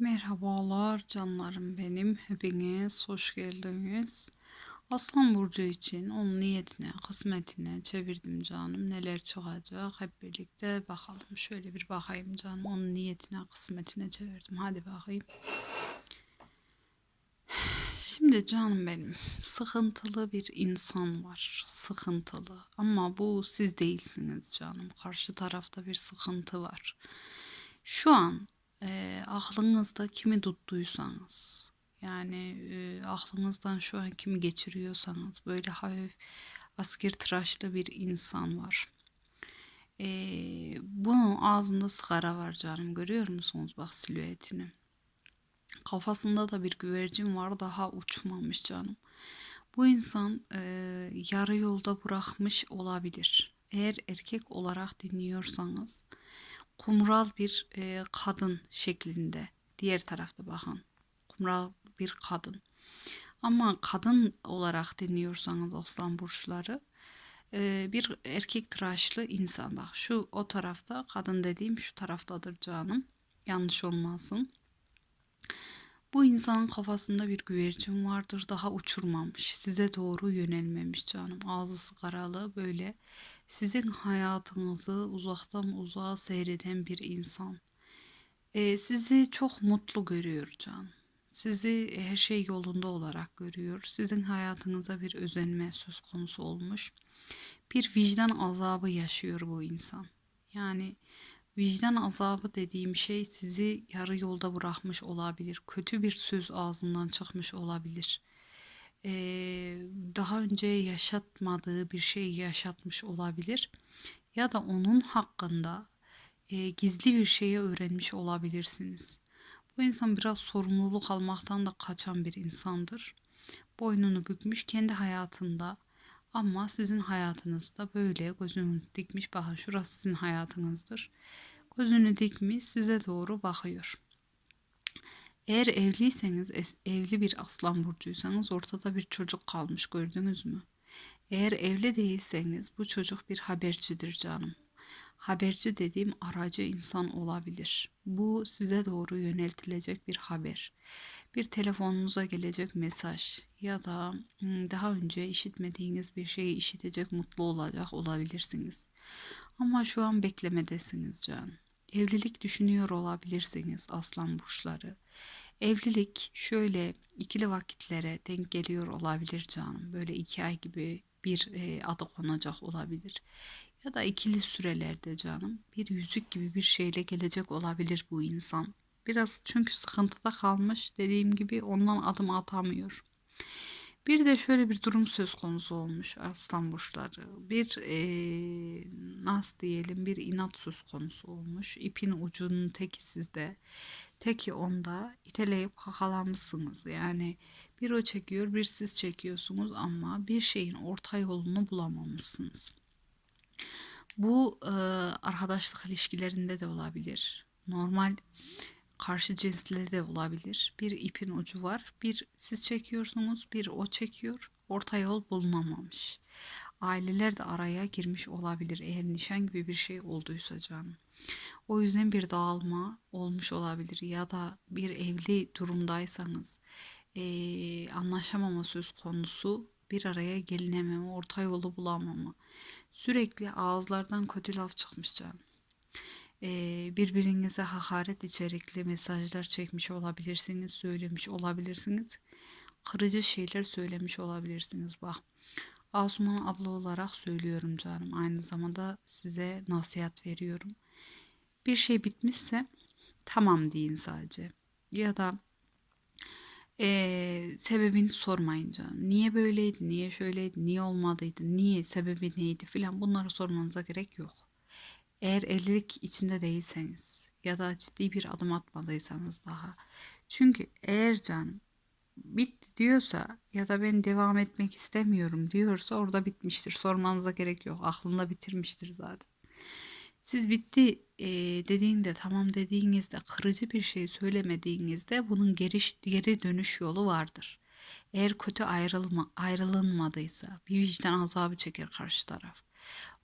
Merhabalar canlarım benim. Hepiniz hoş geldiniz. Aslan Burcu için onun niyetine, kısmetine çevirdim canım. Neler çıkacak hep birlikte bakalım. Şöyle bir bakayım canım. Onun niyetine, kısmetine çevirdim. Hadi bakayım. Şimdi canım benim sıkıntılı bir insan var. Sıkıntılı. Ama bu siz değilsiniz canım. Karşı tarafta bir sıkıntı var. Şu an e, aklınızda kimi tuttuysanız yani e, aklınızdan şu an kimi geçiriyorsanız böyle hafif asker tıraşlı bir insan var. E, bunun ağzında sigara var canım görüyor musunuz bak silüetini. Kafasında da bir güvercin var daha uçmamış canım. Bu insan e, yarı yolda bırakmış olabilir. Eğer erkek olarak dinliyorsanız kumral bir e, kadın şeklinde. Diğer tarafta bakın. Kumral bir kadın. Ama kadın olarak dinliyorsanız aslan burçları e, bir erkek tıraşlı insan bak şu o tarafta kadın dediğim şu taraftadır canım yanlış olmasın bu insanın kafasında bir güvercin vardır daha uçurmamış size doğru yönelmemiş canım ağzı sigaralı böyle sizin hayatınızı uzaktan uzağa seyreden bir insan. Ee, sizi çok mutlu görüyor Can. Sizi her şey yolunda olarak görüyor. Sizin hayatınıza bir özenme söz konusu olmuş. Bir vicdan azabı yaşıyor bu insan. Yani vicdan azabı dediğim şey sizi yarı yolda bırakmış olabilir. Kötü bir söz ağzından çıkmış olabilir daha önce yaşatmadığı bir şey yaşatmış olabilir ya da onun hakkında gizli bir şeyi öğrenmiş olabilirsiniz. Bu insan biraz sorumluluk almaktan da kaçan bir insandır. Boynunu bükmüş kendi hayatında ama sizin hayatınızda böyle gözünü dikmiş bakın şurası sizin hayatınızdır. Gözünü dikmiş size doğru bakıyor. Eğer evliyseniz, evli bir aslan burcuysanız ortada bir çocuk kalmış gördünüz mü? Eğer evli değilseniz bu çocuk bir habercidir canım. Haberci dediğim aracı insan olabilir. Bu size doğru yöneltilecek bir haber. Bir telefonunuza gelecek mesaj ya da daha önce işitmediğiniz bir şeyi işitecek mutlu olacak olabilirsiniz. Ama şu an beklemedesiniz canım. Evlilik düşünüyor olabilirsiniz aslan burçları. Evlilik şöyle ikili vakitlere denk geliyor olabilir canım. Böyle iki ay gibi bir e, adı konacak olabilir. Ya da ikili sürelerde canım bir yüzük gibi bir şeyle gelecek olabilir bu insan. Biraz çünkü sıkıntıda kalmış dediğim gibi ondan adım atamıyor. Bir de şöyle bir durum söz konusu olmuş aslan burçları. Bir e, nasıl diyelim bir inat söz konusu olmuş. İpin ucunun teki sizde, teki onda iteleyip kakalanmışsınız. Yani bir o çekiyor, bir siz çekiyorsunuz ama bir şeyin orta yolunu bulamamışsınız. Bu e, arkadaşlık ilişkilerinde de olabilir. Normal karşı cinsleri de olabilir. Bir ipin ucu var. Bir siz çekiyorsunuz, bir o çekiyor. Orta yol bulunamamış. Aileler de araya girmiş olabilir eğer nişan gibi bir şey olduysa canım. O yüzden bir dağılma olmuş olabilir ya da bir evli durumdaysanız ee, anlaşamama söz konusu bir araya gelinememe, orta yolu bulamama. Sürekli ağızlardan kötü laf çıkmış canım birbirinize hakaret içerikli mesajlar çekmiş olabilirsiniz, söylemiş olabilirsiniz. Kırıcı şeyler söylemiş olabilirsiniz. Bak Asuman abla olarak söylüyorum canım. Aynı zamanda size nasihat veriyorum. Bir şey bitmişse tamam deyin sadece. Ya da e, sebebini sormayın canım. Niye böyleydi, niye şöyleydi, niye olmadıydı, niye, sebebi neydi filan bunları sormanıza gerek yok. Eğer evlilik içinde değilseniz ya da ciddi bir adım atmadıysanız daha. Çünkü eğer can bitti diyorsa ya da ben devam etmek istemiyorum diyorsa orada bitmiştir. Sormanıza gerek yok. Aklında bitirmiştir zaten. Siz bitti e, dediğinde tamam dediğinizde kırıcı bir şey söylemediğinizde bunun geri, geri dönüş yolu vardır. Eğer kötü ayrılma, ayrılınmadıysa bir vicdan azabı çeker karşı taraf.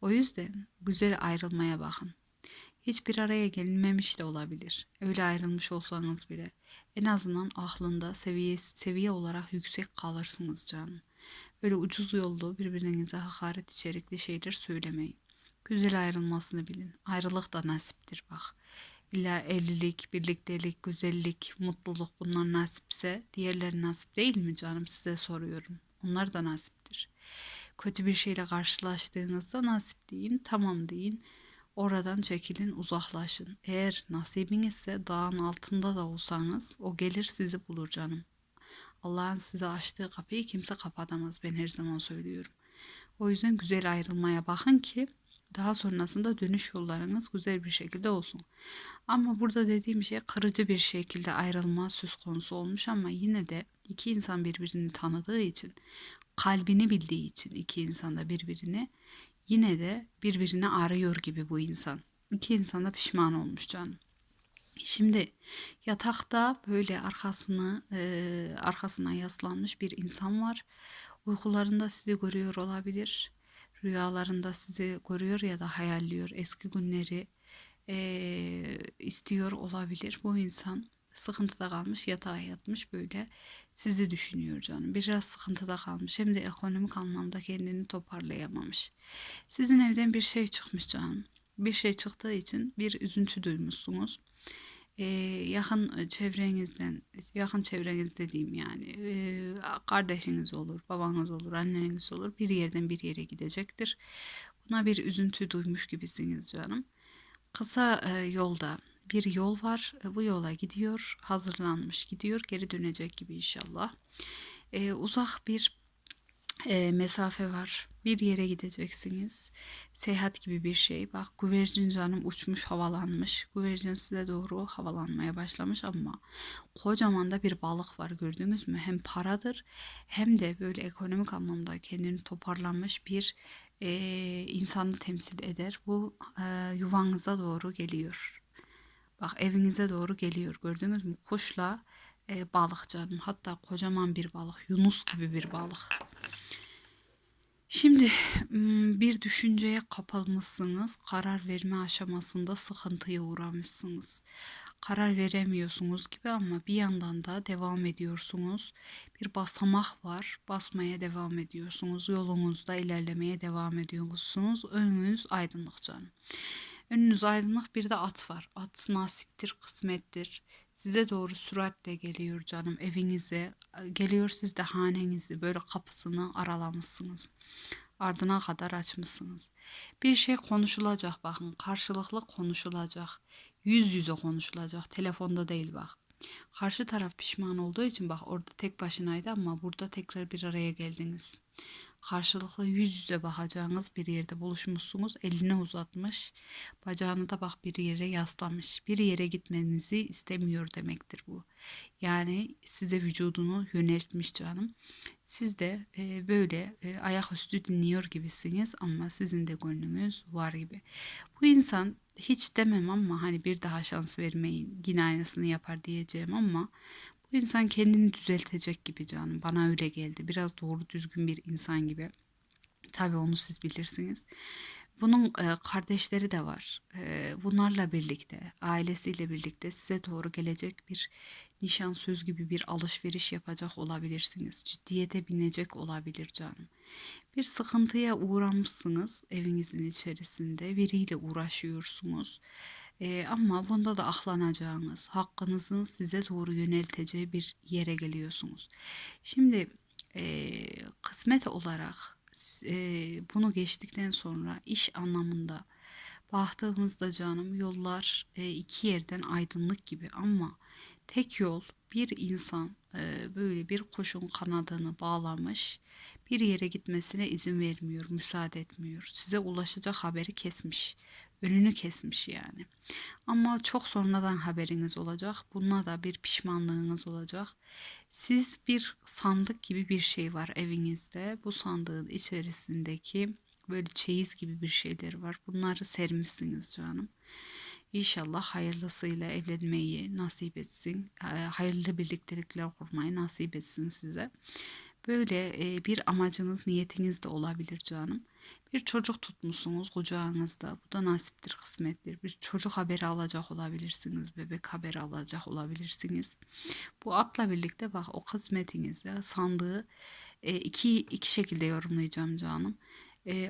O yüzden güzel ayrılmaya bakın. Hiçbir araya gelinmemiş de olabilir. Öyle ayrılmış olsanız bile. En azından aklında seviye, seviye olarak yüksek kalırsınız canım. Öyle ucuz yollu birbirinize hakaret içerikli şeyler söylemeyin. Güzel ayrılmasını bilin. Ayrılık da nasiptir bak. İlla evlilik, birliktelik, güzellik, mutluluk bunlar nasipse diğerleri nasip değil mi canım size soruyorum. Onlar da nasiptir. Kötü bir şeyle karşılaştığınızda nasip deyin, tamam deyin. Oradan çekilin, uzaklaşın. Eğer nasibinizse dağın altında da olsanız o gelir sizi bulur canım. Allah'ın size açtığı kapıyı kimse kapatamaz ben her zaman söylüyorum. O yüzden güzel ayrılmaya bakın ki daha sonrasında dönüş yollarınız güzel bir şekilde olsun. Ama burada dediğim şey kırıcı bir şekilde ayrılma söz konusu olmuş ama yine de iki insan birbirini tanıdığı için, kalbini bildiği için iki insan da birbirini yine de birbirini arıyor gibi bu insan. İki insan pişman olmuş canım. Şimdi yatakta böyle arkasını e, arkasına yaslanmış bir insan var. Uykularında sizi görüyor olabilir. Rüyalarında sizi görüyor ya da hayalliyor. Eski günleri e, istiyor olabilir. Bu insan sıkıntıda kalmış, yatağa yatmış böyle sizi düşünüyor canım. Biraz sıkıntıda kalmış hem de ekonomik anlamda kendini toparlayamamış. Sizin evden bir şey çıkmış canım. Bir şey çıktığı için bir üzüntü duymuşsunuz. Ee, yakın çevrenizden, yakın çevreniz dediğim yani ee, kardeşiniz olur, babanız olur, anneniz olur bir yerden bir yere gidecektir. Buna bir üzüntü duymuş gibisiniz canım. Kısa e, yolda bir yol var. E, bu yola gidiyor, hazırlanmış gidiyor, geri dönecek gibi inşallah. E, uzak bir e, mesafe var. Bir yere gideceksiniz. Seyahat gibi bir şey. Bak güvercin canım uçmuş havalanmış. Güvercin size doğru havalanmaya başlamış ama kocaman da bir balık var gördünüz mü? Hem paradır hem de böyle ekonomik anlamda kendini toparlanmış bir e, insanı temsil eder. Bu e, yuvanıza doğru geliyor. Bak evinize doğru geliyor. Gördünüz mü? Kuşla e, balık canım. Hatta kocaman bir balık. Yunus gibi bir balık. Şimdi bir düşünceye kapılmışsınız. Karar verme aşamasında sıkıntıya uğramışsınız. Karar veremiyorsunuz gibi ama bir yandan da devam ediyorsunuz. Bir basamak var. Basmaya devam ediyorsunuz. Yolunuzda ilerlemeye devam ediyorsunuz. Önünüz aydınlık canım. Önünüz aydınlık bir de at var. At nasiptir, kısmettir. Size doğru süratle geliyor canım evinize. Geliyor siz de hanenizi böyle kapısını aralamışsınız. Ardına kadar açmışsınız. Bir şey konuşulacak bakın. Karşılıklı konuşulacak. Yüz yüze konuşulacak. Telefonda değil bak. Karşı taraf pişman olduğu için bak orada tek başınaydı ama burada tekrar bir araya geldiniz karşılıklı yüz yüze bakacağınız bir yerde buluşmuşsunuz. Eline uzatmış, bacağını da bak bir yere yaslamış. Bir yere gitmenizi istemiyor demektir bu. Yani size vücudunu yöneltmiş canım. Siz de e, böyle e, ayaküstü dinliyor gibisiniz ama sizin de gönlünüz var gibi. Bu insan hiç demem ama hani bir daha şans vermeyin yine aynısını yapar diyeceğim ama bu insan kendini düzeltecek gibi canım. Bana öyle geldi. Biraz doğru düzgün bir insan gibi. Tabii onu siz bilirsiniz. Bunun e, kardeşleri de var. E, bunlarla birlikte, ailesiyle birlikte size doğru gelecek bir nişan söz gibi bir alışveriş yapacak olabilirsiniz. Ciddiyete binecek olabilir canım. Bir sıkıntıya uğramışsınız evinizin içerisinde. Biriyle uğraşıyorsunuz. E, ama bunda da aklanacağınız, hakkınızın size doğru yönelteceği bir yere geliyorsunuz. Şimdi e, kısmet olarak e, bunu geçtikten sonra iş anlamında baktığımızda canım yollar e, iki yerden aydınlık gibi ama tek yol bir insan e, böyle bir kuşun kanadını bağlamış bir yere gitmesine izin vermiyor, müsaade etmiyor. Size ulaşacak haberi kesmiş önünü kesmiş yani. Ama çok sonradan haberiniz olacak. Bununla da bir pişmanlığınız olacak. Siz bir sandık gibi bir şey var evinizde. Bu sandığın içerisindeki böyle çeyiz gibi bir şeyler var. Bunları sermişsiniz canım. İnşallah hayırlısıyla evlenmeyi nasip etsin. Hayırlı birliktelikler kurmayı nasip etsin size. Böyle bir amacınız, niyetiniz de olabilir canım. Bir çocuk tutmuşsunuz kucağınızda. Bu da nasiptir, kısmettir. Bir çocuk haberi alacak olabilirsiniz. Bebek haberi alacak olabilirsiniz. Bu atla birlikte bak o kısmetinizde sandığı iki, iki şekilde yorumlayacağım canım.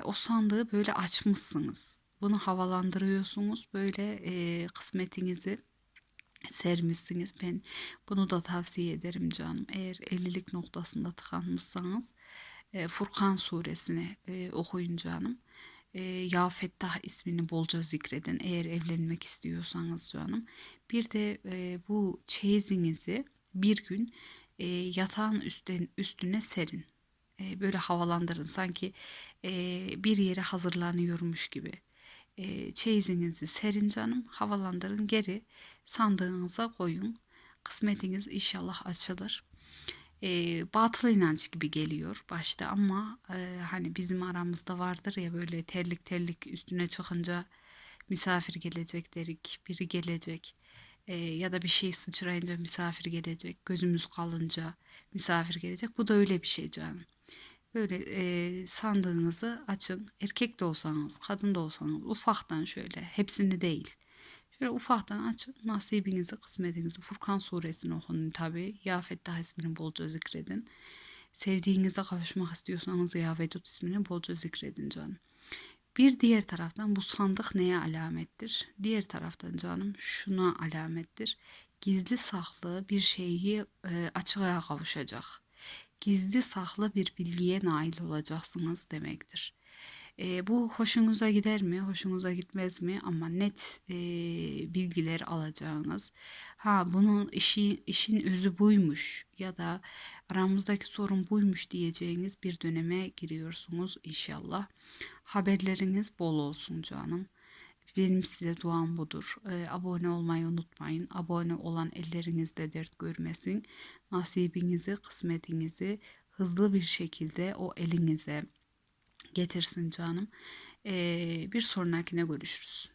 O sandığı böyle açmışsınız. Bunu havalandırıyorsunuz. Böyle kısmetinizi sermişsiniz. Ben bunu da tavsiye ederim canım. Eğer evlilik noktasında tıkanmışsanız e, Furkan suresini e, okuyun canım. E, ya Fettah ismini bolca zikredin eğer evlenmek istiyorsanız canım. Bir de e, bu çeyizinizi bir gün e, yatağın üstten, üstüne serin. E, böyle havalandırın sanki e, bir yere hazırlanıyormuş gibi e, çeyizinizi serin canım havalandırın geri sandığınıza koyun. Kısmetiniz inşallah açılır. E, batıl inanç gibi geliyor başta ama e, hani bizim aramızda vardır ya böyle terlik terlik üstüne çıkınca misafir gelecek derik, biri gelecek. E, ya da bir şey sıçrayınca misafir gelecek, gözümüz kalınca misafir gelecek. Bu da öyle bir şey canım. Böyle e, sandığınızı açın. Erkek de olsanız, kadın da olsanız ufaktan şöyle, hepsini değil. Şöyle ufaktan açın. Nasibinizi, kısmetinizi. Furkan suresini okuyun tabi. Ya Fettah ismini bolca zikredin. Sevdiğinize kavuşmak istiyorsanız Ya Vedud ismini bolca zikredin canım. Bir diğer taraftan bu sandık neye alamettir? Diğer taraftan canım şuna alamettir. Gizli saklı bir şeyi e, açığa kavuşacak gizli saklı bir bilgiye nail olacaksınız demektir. E, bu hoşunuza gider mi, hoşunuza gitmez mi ama net e, bilgiler alacağınız. Ha bunun işi, işin özü buymuş ya da aramızdaki sorun buymuş diyeceğiniz bir döneme giriyorsunuz inşallah. Haberleriniz bol olsun canım. Benim size duam budur. Ee, abone olmayı unutmayın. Abone olan ellerinizde dert görmesin. Nasibinizi, kısmetinizi hızlı bir şekilde o elinize getirsin canım. Ee, bir sonrakine görüşürüz.